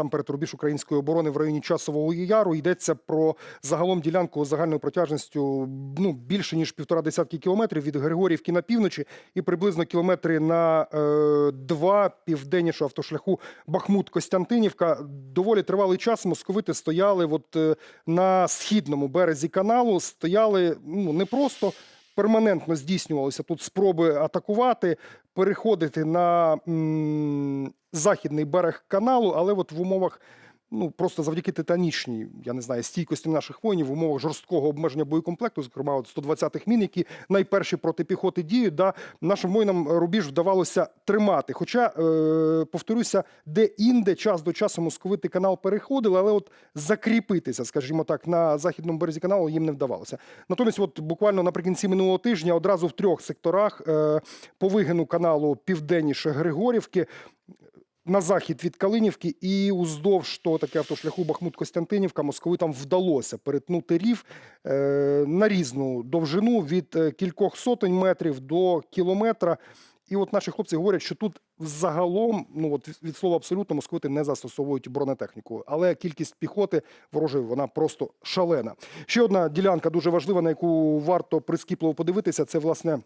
насамперед рубіж української оборони в районі Часового Яру. Йдеться про загалом ділянку загальною протяжністю ну більше ніж півтора десятки кілометрів від Григорівки на півночі і приблизно кілометри на е, два південніше автошляху Бахмут-Костянтинівка. Доволі тривалий час московити стояли от е, на східному березі каналу. Стояли ну не просто перманентно здійснювалися тут спроби атакувати, переходити на м, західний берег каналу, але от в умовах. Ну просто завдяки титанічній, я не знаю, стійкості наших воїнів в умовах жорсткого обмеження боєкомплекту, зокрема от 120-х мін, які найперші проти піхоти діють, да нашим воїнам рубіж вдавалося тримати. Хоча, е, повторюся, де інде час до часу московити канал переходили, але от закріпитися, скажімо так, на західному березі каналу їм не вдавалося. Натомість, от буквально наприкінці минулого тижня, одразу в трьох секторах е, по вигину каналу південніше Григорівки. На захід від Калинівки і уздовж того таке автошляху Бахмут-Костянтинівка московитам вдалося перетнути рів е, на різну довжину від е, кількох сотень метрів до кілометра. І от наші хлопці говорять, що тут загалом, ну от від слова абсолютно, московити не застосовують бронетехніку, але кількість піхоти ворожої вона просто шалена. Ще одна ділянка дуже важлива, на яку варто прискіпливо подивитися, це власне.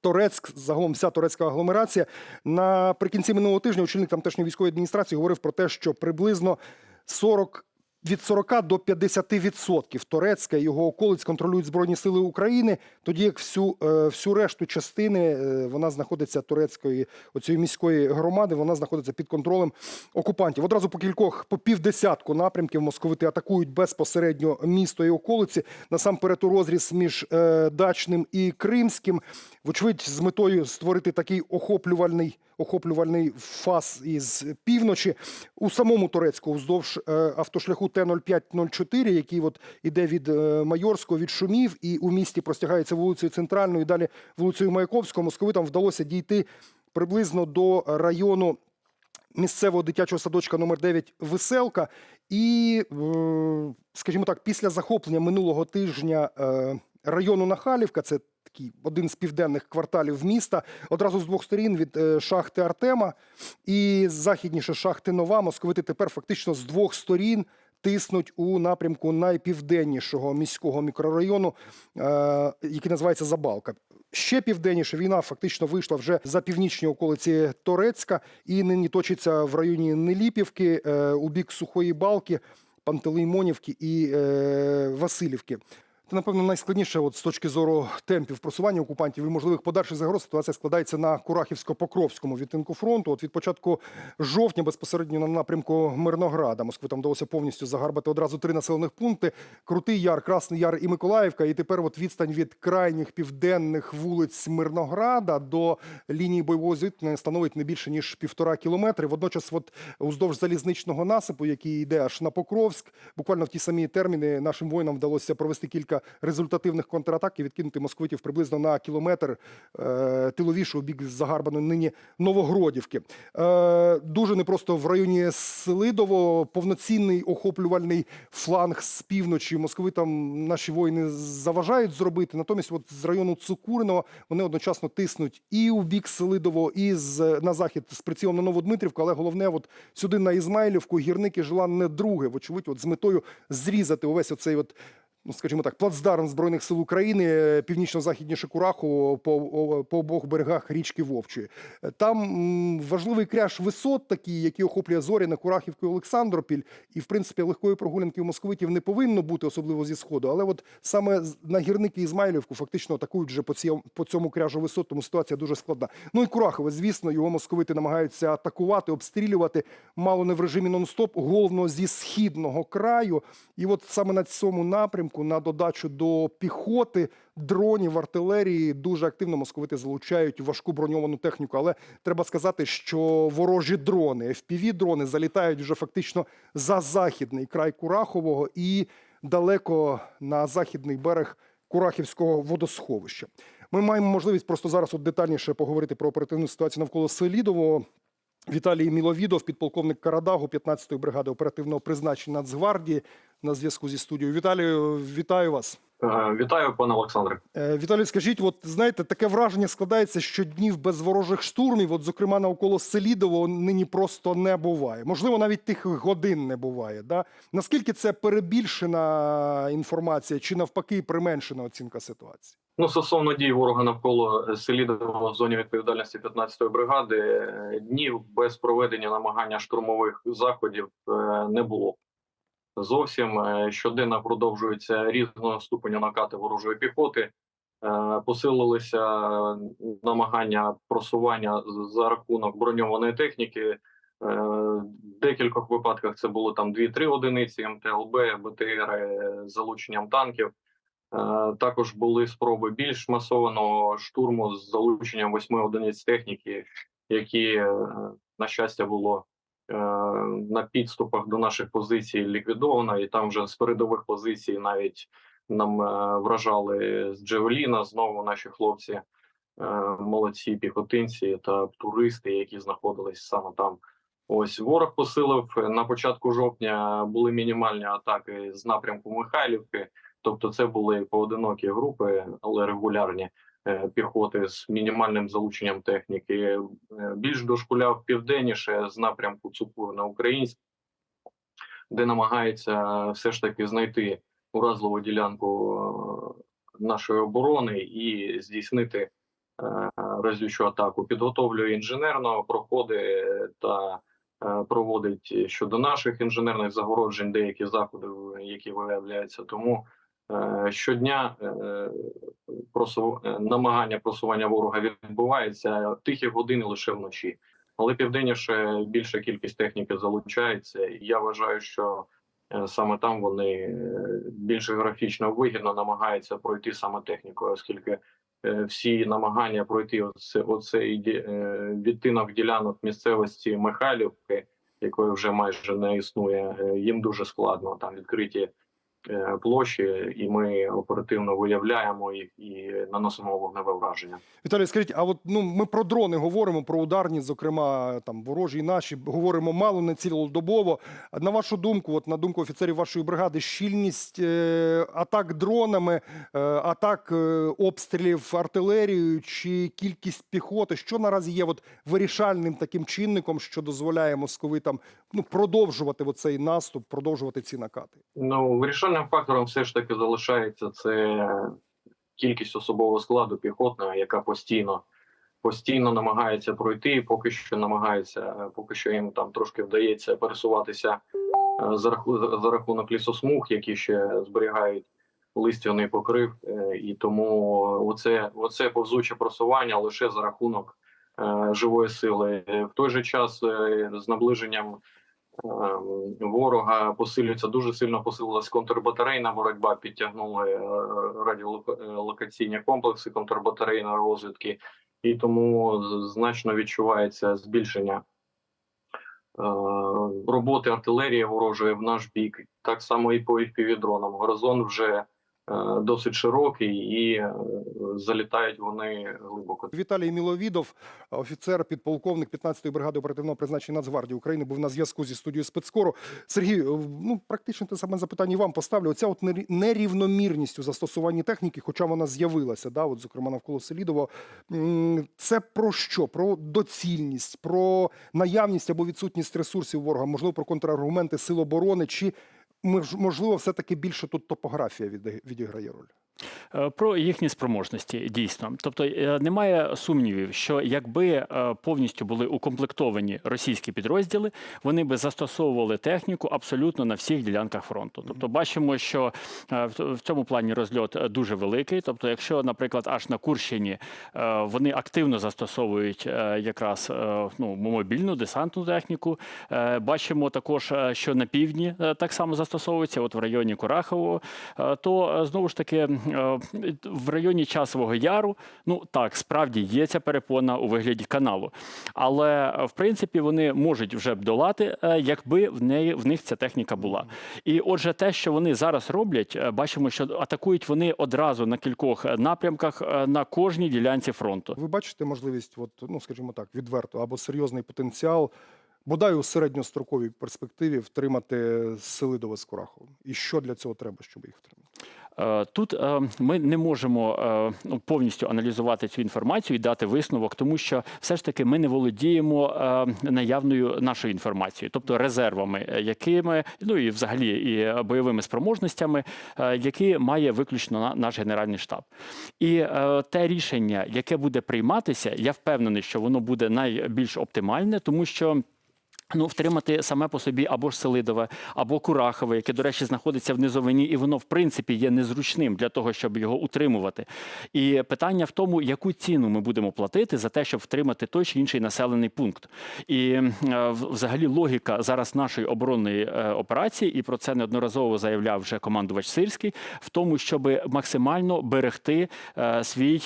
Торецьк, загалом вся турецька агломерація. Наприкінці минулого тижня очільник тамтешньої військової адміністрації говорив про те, що приблизно 40 від 40 до 50% Торецька і його околиць контролюють Збройні Сили України, тоді як всю, е, всю решту частини е, вона знаходиться турецької оцієї міської громади, вона знаходиться під контролем окупантів. Одразу по кількох, по півдесятку напрямків московити атакують безпосередньо місто і околиці. Насамперед у розріз між е, дачним і кримським. Вочевидь, з метою створити такий охоплювальний охоплювальний фаз із півночі у самому Турецьку вздовж е, автошляху Т-0504, який от іде від е, Майорського, від Шумів, і у місті простягається вулицею Центральною, і далі вулицею Маяковського. Московитам вдалося дійти приблизно до району місцевого дитячого садочка номер 9 Веселка. І, е, скажімо так, після захоплення минулого тижня району Нахалівка, це такий один з південних кварталів міста, одразу з двох сторін від е, шахти Артема і західніше шахти Нова. Московити тепер фактично з двох сторін. Тиснуть у напрямку найпівденнішого міського мікрорайону, е, який називається Забалка. Ще південніше війна фактично вийшла вже за північні околиці Торецька і нині точиться в районі Неліпівки е, у бік Сухої Балки, Пантелеймонівки і Васильівки. Це, напевно, найскладніше от, з точки зору темпів просування окупантів і можливих подальших загроз. Ситуація складається на Курахівсько-Покровському відтинку фронту. От від початку жовтня безпосередньо на напрямку Мирнограда. Москви там вдалося повністю загарбати одразу три населених пункти: Крутий Яр, Красний Яр і Миколаївка. І тепер от відстань від крайніх південних вулиць Мирнограда до лінії бойового зіткнення становить не більше ніж півтора кілометри. Водночас, от уздовж залізничного насипу, який йде аж на Покровськ, буквально в ті самі терміни нашим воїнам вдалося провести кілька результативних контратак і відкинути москвитів приблизно на кілометр е, тиловіше у бік загарбаної нині Новогродівки. Е, дуже непросто в районі Селидово повноцінний охоплювальний фланг з півночі. Московитам наші воїни заважають зробити. Натомість, от з району Цукуриного вони одночасно тиснуть і у бік Селидово, і з на захід з прицілом на Новодмитрівку. Але головне, от сюди на Ізмайлівку гірники желанне друге. Вочевидь, от з метою зрізати увесь оцей от скажімо так, плацдарм збройних сил України е, північно-західніше Кураху по, по обох берегах річки Вовчої. Е, Там важливий кряж висот, такий, який охоплює Зоряне, Курахівку і Олександропіль. І в принципі легкої прогулянки у московитів не повинно бути, особливо зі сходу. Але от саме на гірники Ізмайлівку фактично атакують вже по цьому, по цьому кряжу висот, тому ситуація дуже складна. Ну і Курахове, звісно, його московити намагаються атакувати, обстрілювати мало не в режимі нон-стоп, головно зі східного краю. І от саме на цьому напрямку, на додачу до піхоти, дронів, артилерії, дуже активно московити залучають важку броньовану техніку. Але треба сказати, що ворожі дрони, fpv дрони залітають вже фактично за західний край Курахового і далеко на західний берег Курахівського водосховища. Ми маємо можливість просто зараз от детальніше поговорити про оперативну ситуацію навколо Селідового. Віталій Міловідов, підполковник Карадагу 15-ї бригади оперативного призначення Нацгвардії на зв'язку зі студією. Віталію, вітаю вас. Е, Вітаю, пане Олександре. Е, Віталій, скажіть, от знаєте, таке враження складається, що днів без ворожих штурмів, от зокрема навколо Селідово, нині просто не буває. Можливо, навіть тих годин не буває. Да? Наскільки це перебільшена інформація, чи навпаки применшена оцінка ситуації? Ну, стосовно дій ворога навколо Селідова в зоні відповідальності 15-ї бригади, е, днів без проведення намагання штурмових заходів е, не було. Зовсім Е, щоденно продовжуються різного ступеня накати ворожої піхоти. Е, Посилилися намагання просування за рахунок броньованої техніки. Е, В декількох випадках це було там 2-3 одиниці МТЛБ, БТР е, залученням танків. Е, Також були спроби більш масованого штурму з залученням восьми одиниць техніки, які, е, на щастя, було е, на підступах до наших позицій ліквідовано, і там вже з передових позицій навіть нам вражали з Джевеліна знову наші хлопці, молодці піхотинці та туристи, які знаходились саме там. Ось ворог посилив на початку жовтня. Були мінімальні атаки з напрямку Михайлівки. Тобто, це були поодинокі групи, але регулярні е, піхоти з мінімальним залученням техніки. Е, Більш дошкуляв південніше з напрямку Цукур на Українськ, де намагається все ж таки знайти уразливу ділянку е, нашої оборони і здійснити е, разючу атаку. Підготовлює інженерно проходи та е, проводить щодо наших інженерних загороджень деякі заходи, які виявляються. Тому е, щодня е, просу... е, намагання просування ворога відбувається тихі години лише вночі. Але південніше більша кількість техніки залучається. І я вважаю, що е, саме там вони е, більш географічно вигідно намагаються пройти саме технікою, оскільки е, всі намагання пройти оце, оцей е, відтинок ділянок місцевості Михайлівки, якої вже майже не існує, е, їм дуже складно. Там відкриті е, площі, і ми оперативно виявляємо їх і наносимо вогневе враження. Віталій, скажіть, а от ну ми про дрони говоримо, про ударні, зокрема там ворожі і наші, говоримо мало не цілодобово. На вашу думку, от на думку офіцерів вашої бригади, щільність е, атак дронами, е, атак е, обстрілів артилерією чи кількість піхоти, що наразі є от вирішальним таким чинником, що дозволяє московитам ну продовжувати цей наступ, продовжувати ці накати? Ну, вирішальним фактором все ж таки залишається це кількість особового складу піхотного, яка постійно постійно намагається пройти, і поки що намагається, поки що їм там трошки вдається пересуватися е, за раху- за рахунок лісосмуг, які ще зберігають листяний покрив, е, і тому оце, оце повзуче просування лише за рахунок е, живої сили. В той же час з наближенням ворога посилюється дуже сильно посилилась контрбатарейна боротьба. Підтягнули е, радіолокаційні комплекси контрбатарейної розвідки, і тому значно відчувається збільшення е, роботи артилерії ворожої в наш бік. Так само і по FPV-дронам. Горизонт вже е, досить широкий і е, залітають вони глибоко. Віталій Міловідов, офіцер, підполковник 15-ї бригади оперативного призначення Нацгвардії України, був на зв'язку зі студією спецкору. Сергій, е, ну практично те саме запитання вам поставлю. Оця от нері- нерівномірність у застосуванні техніки, хоча вона з'явилася, да, от, зокрема навколо Селідова. Це про що? Про доцільність, про наявність або відсутність ресурсів ворога, можливо, про контраргументи сил оборони, чи мож- можливо, все-таки більше тут топографія відіграє роль? Е, Про їхні спроможності дійсно, тобто е, немає сумнівів, що якби е, повністю були укомплектовані російські підрозділи, вони би застосовували техніку абсолютно на всіх ділянках фронту. Тобто, бачимо, що в цьому плані розльот дуже великий. Тобто, якщо, наприклад, аж на Курщині вони активно застосовують якраз ну, мобільну десантну техніку, бачимо також, що на півдні так само застосовується, от в районі Курахово, е, то знову ж таки в районі часового яру, ну так, справді є ця перепона у вигляді каналу. Але е, в принципі вони можуть вже б долати, е, якби в неї в них ця техніка була. І отже, те, що вони зараз роблять, е, бачимо, що атакують вони одразу на кількох напрямках на кожній ділянці фронту. Ви бачите можливість, от, ну скажімо так, відверто або серйозний потенціал, бодай у середньостроковій перспективі втримати Селидове з Кураховим? І що для цього треба, щоб їх втримати? Е, Тут е, ми не можемо е, ну, повністю аналізувати цю інформацію і дати висновок, тому що все ж таки ми не володіємо наявною нашою інформацією, тобто резервами, якими ну і взагалі і бойовими спроможностями, які має виключно на- наш генеральний штаб. І те рішення, яке буде прийматися, я впевнений, що воно буде найбільш оптимальне, тому що. Ну, втримати саме по собі або ж Селидове, або Курахове, яке, до речі, знаходиться в низовині, і воно, в принципі, є незручним для того, щоб його утримувати. І питання в тому, яку ціну ми будемо платити за те, щоб втримати той чи інший населений пункт. І е, взагалі логіка зараз нашої оборонної е, операції, і про це неодноразово заявляв вже командувач Сирський, в тому, щоб максимально берегти е, свій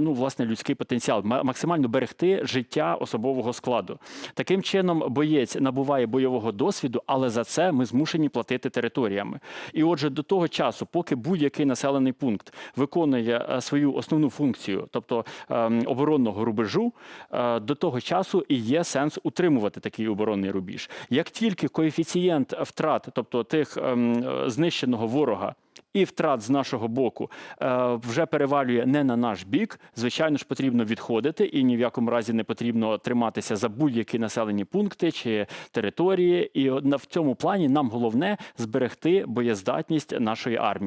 ну, власне людський потенціал, максимально берегти життя особового складу. Таким чином, боєць набуває бойового досвіду, але за це ми змушені платити територіями. І отже, до того часу, поки будь-який населений пункт виконує е, свою основну функцію, тобто ем, оборонного рубежу, е, до того часу і є сенс утримувати такий оборонний рубіж. Як тільки коефіцієнт втрат, тобто тих ем, е, знищеного ворога. І втрат з нашого боку е, вже перевалює не на наш бік. Звичайно ж, потрібно відходити, і ні в якому разі не потрібно триматися за будь-які населені пункти чи території. І в цьому плані нам головне зберегти боєздатність нашої армії.